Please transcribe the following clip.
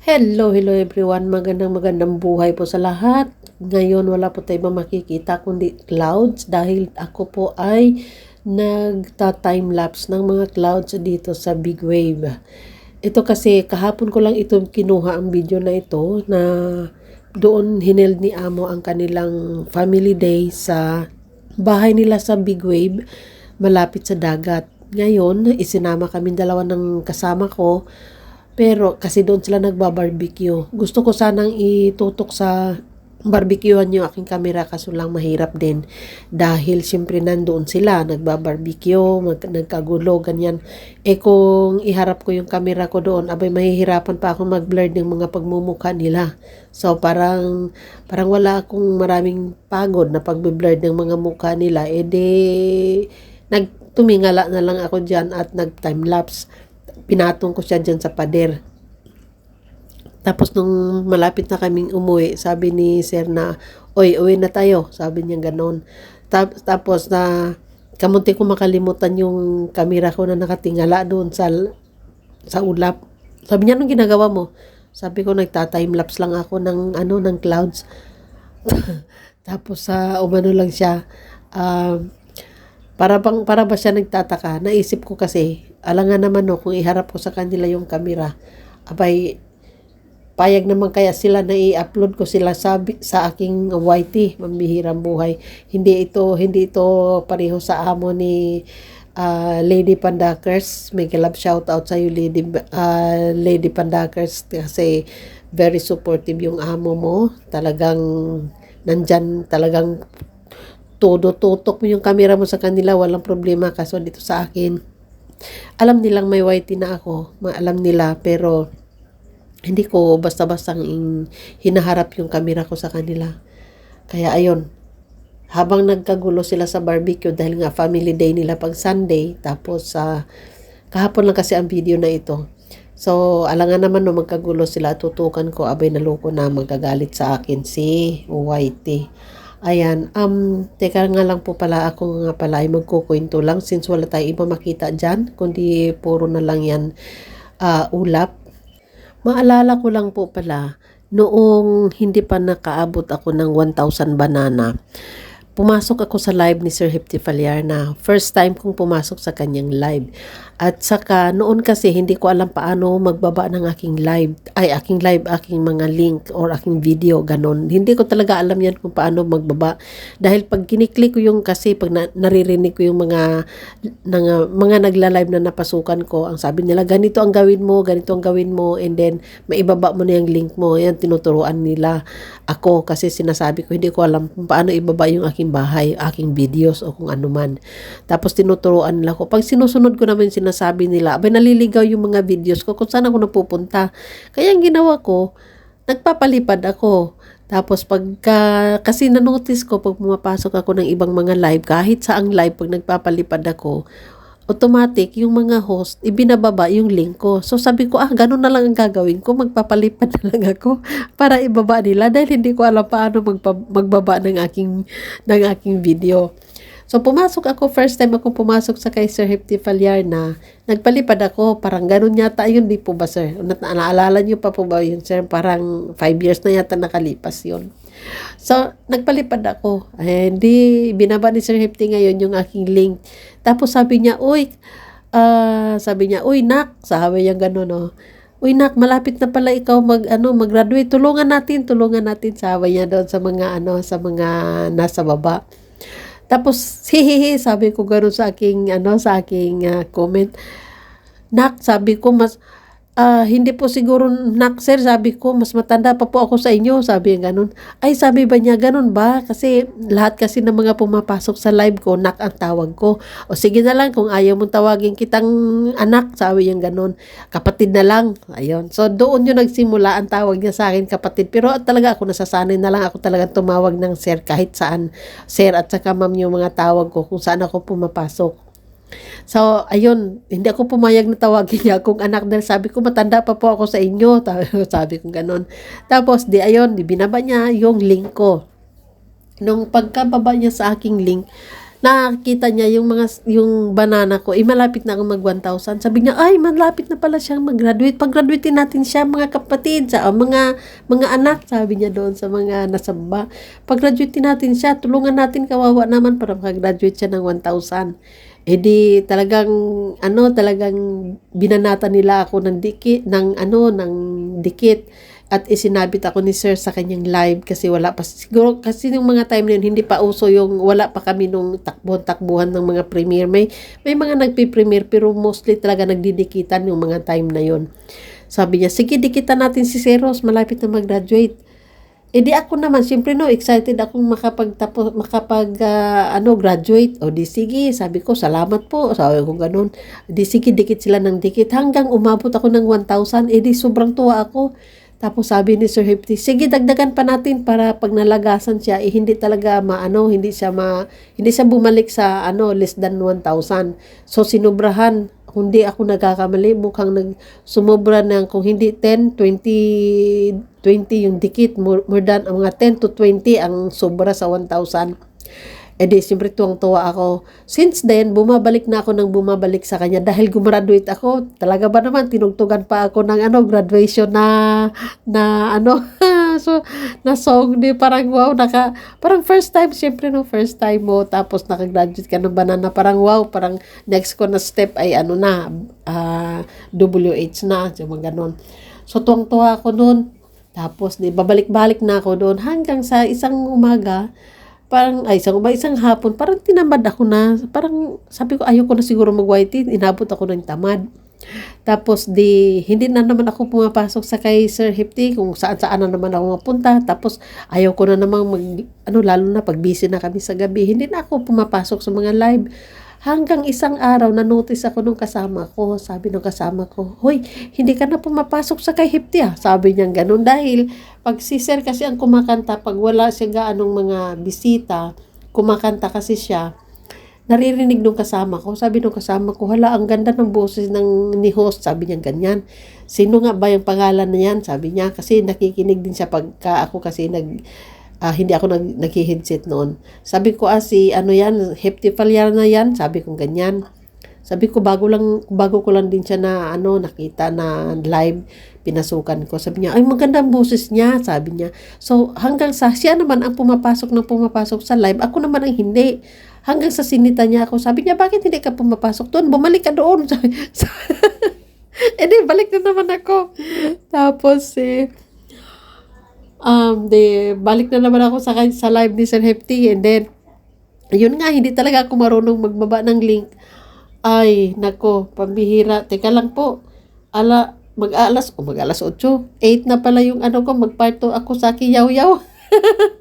Hello, hello everyone. Magandang magandang buhay po sa lahat. Ngayon wala po tayong makikita kundi clouds dahil ako po ay nagta-time lapse ng mga clouds dito sa Big Wave. Ito kasi kahapon ko lang ito kinuha ang video na ito na doon hineld ni Amo ang kanilang family day sa bahay nila sa Big Wave malapit sa dagat. Ngayon, isinama kami dalawa ng kasama ko pero kasi doon sila nagbabarbecue. Gusto ko sanang itutok sa barbecuehan yung aking camera kaso lang mahirap din dahil siyempre nandoon sila nagbabarbecue, mag, nagkagulo, ganyan. Eh kung iharap ko yung camera ko doon, abay mahihirapan pa ako mag-blur ng mga pagmumukha nila. So parang parang wala akong maraming pagod na pagbe-blur ng mga mukha nila. Eh de nagtumingala na lang ako diyan at nag-time lapse pinatong ko siya dyan sa pader. Tapos nung malapit na kaming umuwi, sabi ni sir na, Oy, uwi na tayo. Sabi niya ganon. Tapos na, kamunti ko makalimutan yung kamera ko na nakatingala doon sa, sa ulap. Sabi niya, anong ginagawa mo? Sabi ko, nagta-time lapse lang ako ng, ano, ng clouds. Tapos sa uh, umano lang siya, uh, para bang para ba siya nagtataka? Naisip ko kasi, alangan naman no kung iharap ko sa kanila yung camera. Abay payag naman kaya sila na i-upload ko sila sa sa aking YT, mambihirang buhay. Hindi ito hindi ito pareho sa amo ni uh, Lady Pandakers. May love shout out sa iyo Lady uh, Lady Pandakers kasi very supportive yung amo mo. Talagang nandyan talagang todo tutok mo yung camera mo sa kanila, walang problema. Kaso dito sa akin, alam nilang may whitey na ako. Alam nila, pero hindi ko basta-basta hinaharap yung camera ko sa kanila. Kaya ayun, habang nagkagulo sila sa barbecue dahil nga family day nila pag Sunday, tapos sa uh, kahapon lang kasi ang video na ito. So, alangan naman no magkagulo sila, tutukan ko, abay naloko na magagalit sa akin si Whitey. Ayan, um, teka nga lang po pala ako nga pala ay magkukwento lang since wala tayong iba makita dyan, kundi puro na lang yan uh, ulap. Maalala ko lang po pala, noong hindi pa nakaabot ako ng 1,000 banana, pumasok ako sa live ni Sir Hepti na first time kong pumasok sa kanyang live. At saka noon kasi hindi ko alam paano magbaba ng aking live, ay aking live, aking mga link or aking video, ganon. Hindi ko talaga alam yan kung paano magbaba. Dahil pag kiniklik ko yung kasi pag na, naririnig ko yung mga, mga, mga nagla-live na napasukan ko, ang sabi nila ganito ang gawin mo, ganito ang gawin mo, and then maibaba mo na yung link mo. Yan tinuturuan nila ako kasi sinasabi ko hindi ko alam kung paano ibaba yung aking bahay, aking videos o kung ano man. Tapos tinuturuan nila ko. Pag sinusunod ko naman sinasabi sinasabi nila, abay naliligaw yung mga videos ko kung saan ako napupunta. Kaya ang ginawa ko, nagpapalipad ako. Tapos pagka, kasi na-notice ko pag pumapasok ako ng ibang mga live, kahit sa ang live pag nagpapalipad ako, automatic yung mga host, ibinababa yung link ko. So sabi ko, ah, ganun na lang ang gagawin ko, magpapalipad na lang ako para ibaba nila dahil hindi ko alam paano magpa, magbaba ng aking, ng aking video. So, pumasok ako, first time ako pumasok sa kay Sir Hefty Falyar na nagpalipad ako, parang ganun yata yun, di po ba sir? Na naalala niyo pa po ba yun sir? Parang 5 years na yata nakalipas yun. So, nagpalipad ako. Eh, di, binaba ni Sir Hefty ngayon yung aking link. Tapos sabi niya, uy, uh, sabi niya, uy, nak, sabi niya gano'n, no. Uy, nak, malapit na pala ikaw mag, ano, mag-graduate. Tulungan natin, tulungan natin, sabi niya doon sa mga, ano, sa mga nasa baba. Tapos, hihihi, sabi ko gano'n sa aking, ano, sa aking uh, comment. Nak, sabi ko, mas, uh, hindi po siguro nak sir sabi ko mas matanda pa po ako sa inyo sabi niya ganun. Ay sabi ba niya ganun ba? Kasi lahat kasi ng mga pumapasok sa live ko nak ang tawag ko. O sige na lang kung ayaw mong tawagin kitang anak sabi niya ganun. Kapatid na lang ayun. So doon yung nagsimula ang tawag niya sa akin kapatid. Pero talaga ako nasasanay na lang ako talaga tumawag ng sir kahit saan sir at saka ma'am yung mga tawag ko kung saan ako pumapasok So, ayun, hindi ako pumayag na tawagin niya akong anak dahil sabi ko, matanda pa po ako sa inyo. sabi ko ganun. Tapos, di ayun, di binaba niya yung link ko. Nung pagkababa niya sa aking link, nakita niya yung mga yung banana ko, eh malapit na ako mag 1,000. Sabi niya, ay malapit na pala siyang mag-graduate. Pag-graduate natin siya mga kapatid, sa ah, mga mga anak, sabi niya doon sa mga nasamba. Pag-graduate natin siya, tulungan natin kawawa naman para mag-graduate siya ng 1,000. Eh di talagang ano talagang binanata nila ako ng dikit ng ano ng dikit. At isinabit ako ni sir sa kanyang live kasi wala pa. Siguro kasi yung mga time na yun hindi pa uso yung wala pa kami nung takbuhan-takbuhan ng mga premiere may may mga nagpi-premiere pero mostly talaga nagdidikitan yung mga time na yun. Sabi niya sige dikitan natin si Seros malapit na mag-graduate eh di ako naman, siyempre no, excited akong makapagtapos, makapag, ah, ano, graduate. O di sige, sabi ko, salamat po. Sabi ko ganun. Di sige, dikit sila ng dikit. Hanggang umabot ako ng 1,000, eh di sobrang tuwa ako. Tapos sabi ni Sir Hefty, sige dagdagan pa natin para pag nalagasan siya, eh, hindi talaga maano, hindi siya ma, hindi siya bumalik sa ano, less than 1,000. So sinubrahan, hindi ako nagkakamali, mukhang nag sumobra ng kung hindi 10, 20, 20 yung dikit, more, more than ang mga 10 to 20 ang sobra sa 1,000. E di, siyempre tuwang-tuwa ako. Since then, bumabalik na ako ng bumabalik sa kanya dahil gumraduate ako. Talaga ba naman, tinugtugan pa ako ng ano, graduation na, na ano, so, na song di parang wow, naka, parang first time, siyempre no, first time mo, tapos nakagraduate ka ng banana, parang wow, parang next ko na step ay ano na, ah, WH na, yung mga ganon. So, tuwang-tuwa ako noon. Tapos, di, babalik-balik na ako doon hanggang sa isang umaga, parang, ay, isang, ba, isang hapon, parang tinamad ako na, parang, sabi ko, ayoko na siguro mag-white inabot ako ng tamad. Tapos, di, hindi na naman ako pumapasok sa kay Sir Hipti, kung saan-saan na naman ako mapunta. Tapos, ayaw ko na namang mag, ano, lalo na pag busy na kami sa gabi, hindi na ako pumapasok sa mga live. Hanggang isang araw, na-notice ako nung kasama ko. Sabi nung kasama ko, Hoy, hindi ka na pumapasok sa kay Hipti ah. Sabi niya ganun. Dahil, pag si Sir kasi ang kumakanta, pag wala siya gaanong mga bisita, kumakanta kasi siya, naririnig nung kasama ko. Sabi nung kasama ko, hala, ang ganda ng boses ng ni host. Sabi niya ganyan. Sino nga ba yung pangalan na yan? Sabi niya, kasi nakikinig din siya pagka ako kasi nag, ah, hindi ako nag, nag-headset noon. Sabi ko, ah, si ano yan, Heptifaliar na yan. Sabi ko ganyan. Sabi ko, bago lang, bago ko lang din siya na, ano, nakita na live, pinasukan ko. Sabi niya, ay maganda ang boses niya, sabi niya. So, hanggang sa, siya naman ang pumapasok ng pumapasok sa live, ako naman ang hindi. Hanggang sa sinita niya ako, sabi niya, bakit hindi ka pumapasok doon? Bumalik ka doon. eh di, balik na naman ako. Tapos, eh, um, de, balik na naman ako sa, sa live ni Sir Hefty. And then, yun nga, hindi talaga ako marunong magbaba ng link. Ay, nako, pambihira. Teka lang po. Ala, mag-alas, o mag-alas 8. 8 na pala yung ano ko, mag-part 2 ako sa kiyaw-yaw.